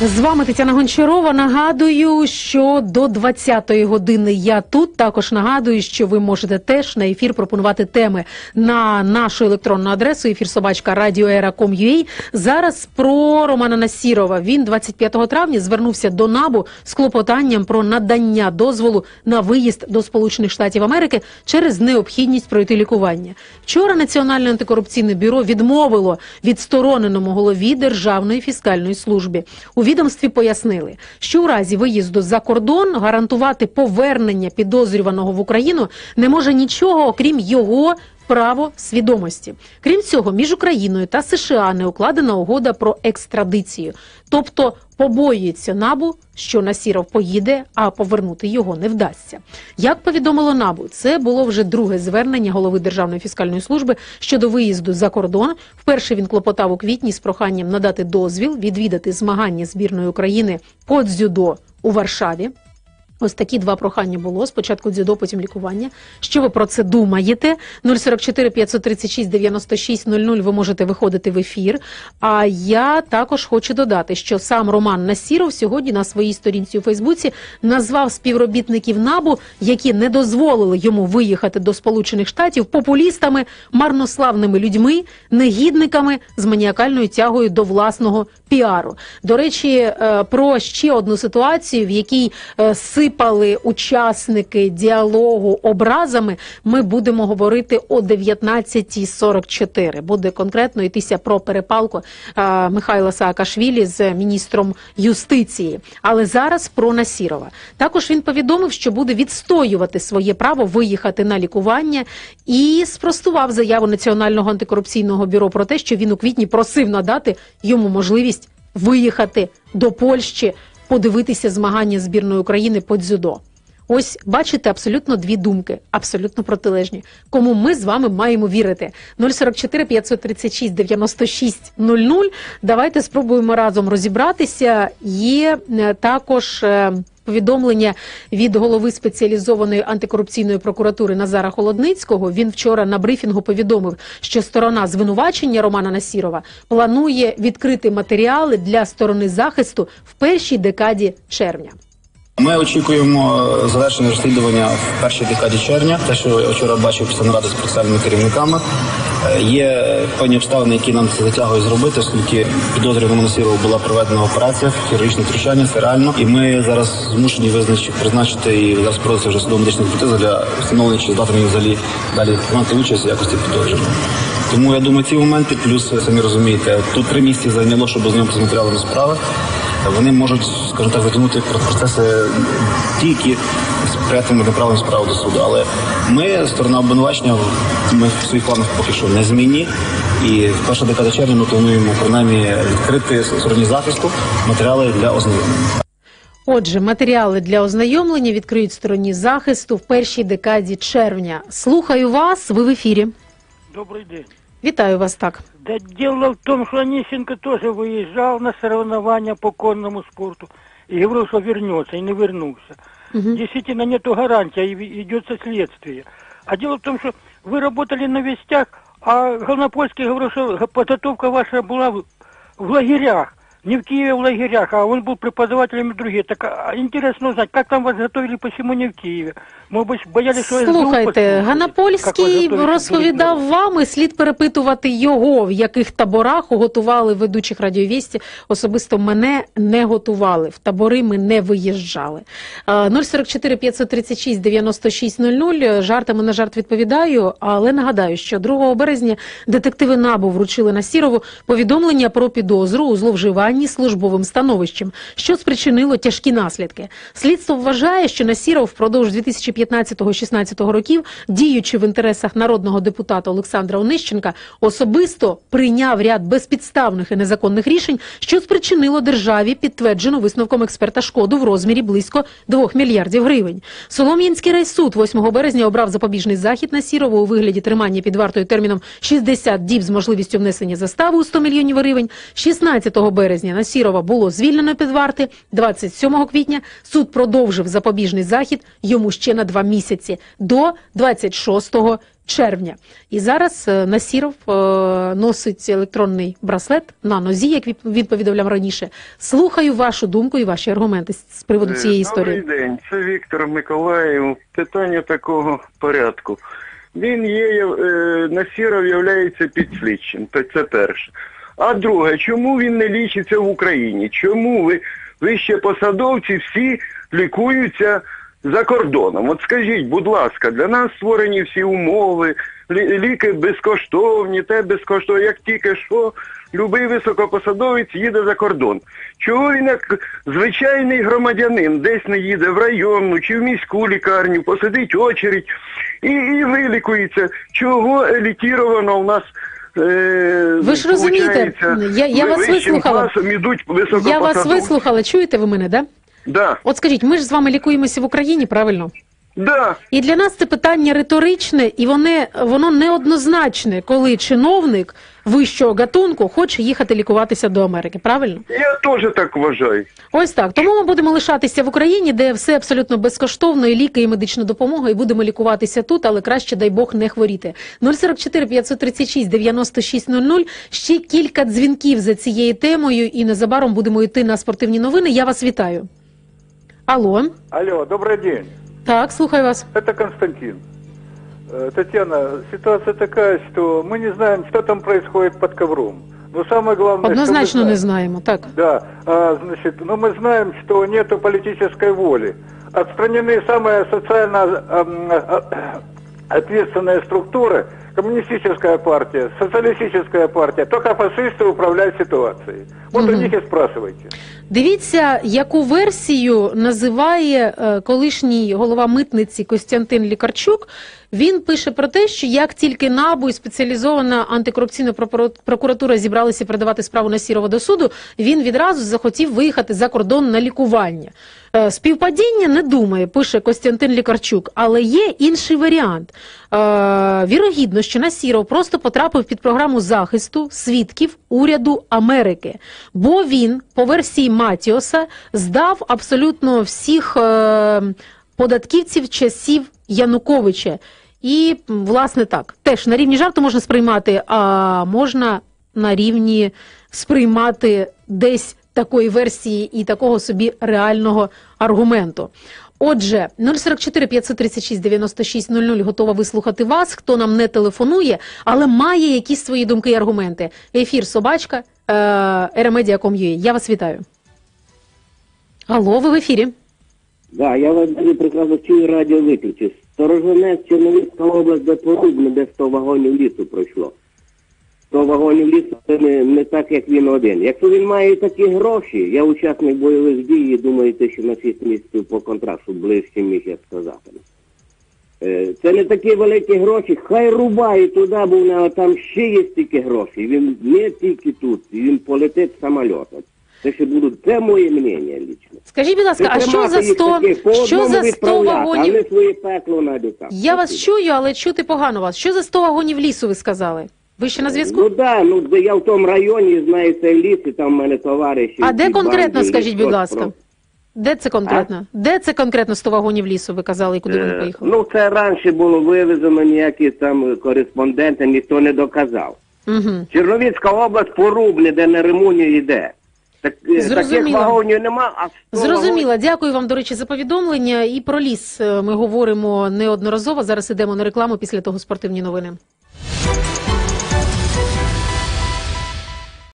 З вами Тетяна Гончарова. Нагадую, що до 20-ї години я тут. Також нагадую, що ви можете теж на ефір пропонувати теми на нашу електронну адресу ефір собачка радіоера.com.ua. Зараз про Романа Насірова. Він 25 травня звернувся до НАБУ з клопотанням про надання дозволу на виїзд до Сполучених Штатів Америки через необхідність пройти лікування. Вчора Національне антикорупційне бюро відмовило відстороненому голові Державної фіскальної служби. У відомстві пояснили, що у разі виїзду за кордон гарантувати повернення підозрюваного в Україну не може нічого, окрім його. Право свідомості, крім цього, між Україною та США не укладена угода про екстрадицію, тобто побоюється набу, що Насіров поїде, а повернути його не вдасться. Як повідомило набу, це було вже друге звернення голови Державної фіскальної служби щодо виїзду за кордон. Вперше він клопотав у квітні з проханням надати дозвіл відвідати змагання збірної України по дзюдо у Варшаві. Ось такі два прохання було. Спочатку дзюдо, потім лікування. Що ви про це думаєте? 044 536 96 00 ви можете виходити в ефір. А я також хочу додати, що сам Роман Насіров сьогодні на своїй сторінці у Фейсбуці назвав співробітників НАБУ, які не дозволили йому виїхати до Сполучених Штатів популістами, марнославними людьми, негідниками з маніакальною тягою до власного піару. До речі, е, про ще одну ситуацію, в якій е, сипали учасники діалогу образами, ми будемо говорити о 19.44. Буде конкретно йтися про перепалку е, Михайла Саакашвілі з міністром юстиції. Але зараз про Насірова. Також він повідомив, що буде відстоювати своє право виїхати на лікування і спростував заяву Національного антикорупційного бюро про те, що він у квітні просив надати йому можливість виїхати до Польщі, подивитися змагання збірної України по дзюдо. Ось бачите абсолютно дві думки, абсолютно протилежні. Кому ми з вами маємо вірити? 044 536 96 00. Давайте спробуємо разом розібратися. Є е, також. Повідомлення від голови спеціалізованої антикорупційної прокуратури Назара Холодницького. Він вчора на брифінгу повідомив, що сторона звинувачення Романа Насірова планує відкрити матеріали для сторони захисту в першій декаді червня. Ми очікуємо завершення розслідування в першій декаді червня. Те, що я вчора бачив після наради з процесуальними керівниками, Е, є певні обставини, які нам це затягують зробити, оскільки підозрюваному Насірову була проведена операція, хірургічне втручання, це реально. І ми зараз змушені визначити призначити і зараз проводиться вже судово медична експертиза для встановлення, чи здатний взагалі далі приймати участь в якості підозрюваного. Тому я думаю, ці моменти, плюс самі розумієте, тут три місяці зайняло, щоб ознайомитися з матеріалами справи. Вони можуть, скажімо так, затягнути процеси ті, які сприятимуть направленню справу до суду. Але ми, сторона обвинувачення, ми в своїх планах поки що не змінні. І в перша декада червня ми плануємо принаймні відкрити стороні захисту матеріали для ознайомлення. Отже, матеріали для ознайомлення відкриють стороні захисту в першій декаді червня. Слухаю вас. Ви в ефірі. Добрый день. Вітаю вас так. Да дело в том, что Онищенко тоже выезжал на соревнования по конному спорту и говорил, что вернется, и не вернулся. Действительно, нету гарантии, и идется следствие. А дело в том, что вы работали на вестях, а Голнопольский говорил, что подготовка ваша была в, в лагерях. Не в Киеве, а в лагерях, а он был преподавателем и другие. Так а, интересно узнать, как там вас готовили, почему не в Киеве? Может быть, боялись, что СБУ Слухайте, послушает? Как вас Ганапольський готовили, розповідав чтобы вам, і слід перепитувати його, в яких таборах готували ведучих радіовісті. Особисто мене не готували. В табори ми не виїжджали. Е, 044 536 96 00. Жартами на жарт відповідаю, але нагадаю, що 2 березня детективи НАБУ вручили Насірову повідомлення про підозру у зловживанні службовим становищем, що спричинило тяжкі наслідки. Слідство вважає, що Насіров впродовж 2015-16 років, діючи в інтересах народного депутата Олександра Онищенка, особисто прийняв ряд безпідставних і незаконних рішень, що спричинило державі підтверджену висновком експерта шкоду в розмірі близько 2 мільярдів гривень. Солом'янський райсуд 8 березня обрав запобіжний захід Насірову у вигляді тримання під вартою терміном 60 діб з можливістю внесення застави у 100 мільйонів гривень. 16 березня березня Насірова було звільнено під варти. 27 квітня суд продовжив запобіжний захід йому ще на два місяці до 26 червня. І зараз е, Насіров е, носить електронний браслет на нозі, як він- повідомляв раніше. Слухаю вашу думку і ваші аргументи з- приводу цієї історії. Добрий день, це Віктор Миколаїв. Питання такого порядку. Він є, е, Насіров являється підслідчим, то це перше. А друге, чому він не лічиться в Україні? Чому ви, ви ще посадовці всі лікуються за кордоном? От скажіть, будь ласка, для нас створені всі умови, ліки безкоштовні, те безкоштовні, як тільки що, любий високопосадовець їде за кордон. Чого він як звичайний громадянин десь не їде в районну чи в міську лікарню, посидить очередь і, і вилікується. Чого елітіровано в нас Ви ж розумієте, я- я вас вислухала. ідуть Я вас вислухала. Чуєте ви мене, да? Да, От скажіть, ми ж з вами лікуємося в Україні, правильно? да. І для нас це питання риторичне, і воно, воно неоднозначне, коли чиновник вищого гатунку хоче їхати лікуватися до Америки. Правильно? Я теж так вважаю. Ось так. Тому ми будемо лишатися в Україні, де все абсолютно безкоштовно, і ліки, і медична допомога, і будемо лікуватися тут, але краще, дай Бог, не хворіти. 044 536 96 00. Ще кілька дзвінків за цією темою, і незабаром будемо йти на спортивні новини. Я вас вітаю. Алло, Алло, добрый день. так, слухаю вас. Это Константин. Э, Татьяна, ситуация такая, что мы не знаем, что там происходит под ковром. Но самое главное, Однозначно что мы не знаем. знаємо. Так. Да, а, значит, но мы знаем, что нету политической воли. Отстранены самые социально ам, а, ответственные структуры, коммунистическая партия, социалистическая партия, только фашисты управляют ситуацией. Вот у Мгм. них и спрашивайте. Дивіться, яку версію називає е, колишній голова митниці Костянтин Лікарчук. Він пише про те, що як тільки НАБУ і спеціалізована антикорупційна прокуратура зібралися передавати справу на Сірова до суду, він відразу захотів виїхати за кордон на лікування. Е, Співпадіння не думає, пише Костянтин Лікарчук, але є інший варіант. Е, Вірогідно, що Насіров просто потрапив під програму захисту свідків уряду Америки, бо він, по версії Матіоса, здав абсолютно всіх е, податківців часів Януковича. І, власне, так, теж на рівні жарту можна сприймати, а можна на рівні сприймати десь такої версії і такого собі реального аргументу. Отже, 044 536 96 00 готова вислухати вас, хто нам не телефонує, але має якісь свої думки і аргументи. Ефір собачка eremedia.com.ua. Я вас вітаю. Алло, ви в ефірі. Да, я вас дуже прекрасно чую радіо виключив. Сторожинець Чернівецька область, де порубне, де 100 вагонів лісу пройшло. 100 вагонів лісу це не, не так, як він один. Якщо він має такі гроші, я учасник бойових дій і думаєте, що на 6 місяців по контракту ближче міг я сказати. Е, Це не такі великі гроші, хай рубає туди, бо в нього там ще є стільки грошей. Він не тільки тут, він полетить самольотом. Це ще будуть, це моє мнення лічно. Скажіть, будь ласка, а що за 100, що за 100 вагонів? А не своє пекло там. Я вас чую, але чути погано вас. Що за 100 вагонів лісу ви сказали? Ви ще на зв'язку? Ну да, ну де я в тому районі знаю цей ліс, і там в мене товариші. А де конкретно, скажіть, будь ласка? про- Де це конкретно? Де це конкретно 100 вагонів лісу, ви казали, і куди вони Е, поїхали? Ну це раніше було вивезено, ніякі там кореспонденти ніхто не доказав. Угу. Черновіцька область порубне, де на Римуні йде. Так, е, таких Зрозуміло. вагонів нема, а 100 Зрозуміла. Дякую вам, до речі, за повідомлення. І про ліс е, ми говоримо неодноразово. Зараз ідемо на рекламу, після того спортивні новини.